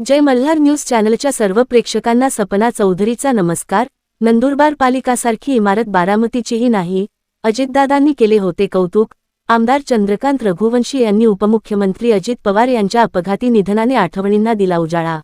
जय Malhar news चॅनलच्या सर्व प्रेक्षकांना सपना चौधरीचा नमस्कार. नंदुरबार पालिकासारखी इमारत बारामतीचीही नाही अजितदादांनी केले होते कौतुक. आमदार चंद्रकांत रघुवंशी यांनी उपमुख्यमंत्री अजित पवार यांच्या अपघाती निधनाने आठवणींना दिला उजाळा.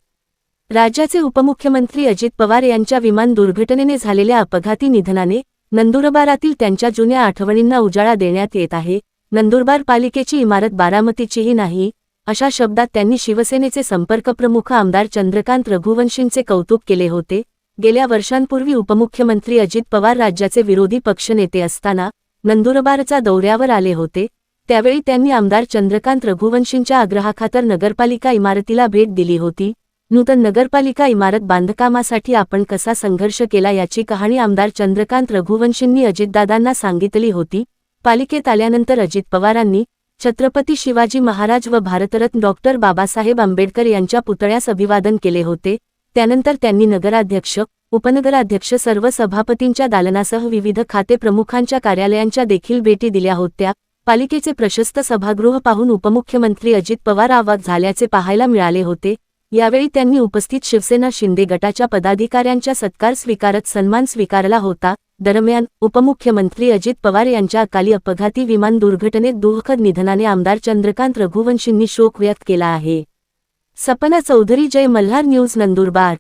राज्याचे उपमुख्यमंत्री अजित पवार यांच्या विमान दुर्घटनेने झालेल्या अपघाती निधनाने नंदुरबारातील त्यांच्या जुन्या आठवणींना उजाळा देण्यात येत आहे. नंदुरबार पालिकेची इमारत बारामतीचीही नाही अशा शब्दात त्यांनी शिवसेनेचे संपर्कप्रमुख आमदार चंद्रकांत रघुवंशींचे कौतुक केले होते. गेल्या वर्षांपूर्वी उपमुख्यमंत्री अजित पवार राज्याचे विरोधी पक्षनेते असताना नंदुरबारचा दौऱ्यावर आले होते. त्यावेळी त्यांनी आमदार चंद्रकांत रघुवंशींच्या आग्रहाखातर नगरपालिका इमारतीला भेट दिली होती. नूतन नगरपालिका इमारत बांधकामासाठी आपण कसा संघर्ष केला याची कहाणी आमदार चंद्रकांत रघुवंशींनी अजितदादांना सांगितली होती. पालिकेत आल्यानंतर अजित पवारांनी छत्रपती शिवाजी महाराज व भारतरत्न डॉक्टर बाबासाहेब आंबेडकर यांच्या पुतळ्यास अभिवादन केले होते. त्यानंतर त्यांनी नगराध्यक्ष उपनगराध्यक्ष सर्व सभापतींच्या दालनासह विविध खाते प्रमुखांच्या कार्यालयांच्या देखील भेटी दिल्या होत्या. पालिकेचे प्रशस्त सभागृह पाहून उपमुख्यमंत्री अजित पवार आवाक झाल्याचे पाहायला मिळाले होते. यावेळी त्यांनी उपस्थित शिवसेना शिंदे गटाच्या पदाधिकाऱ्यांच्या सत्कार स्वीकारत सन्मान स्वीकारला होता. दरम्यान उपमुख्यमंत्री अजित पवार यांच्या अकाली अपघाती विमान दुर्घटनेत दुःखद निधनाने आमदार चंद्रकांत रघुवंशींनी शोक व्यक्त केला आहे. सपना चौधरी जय मल्हार न्यूज नंदुरबार.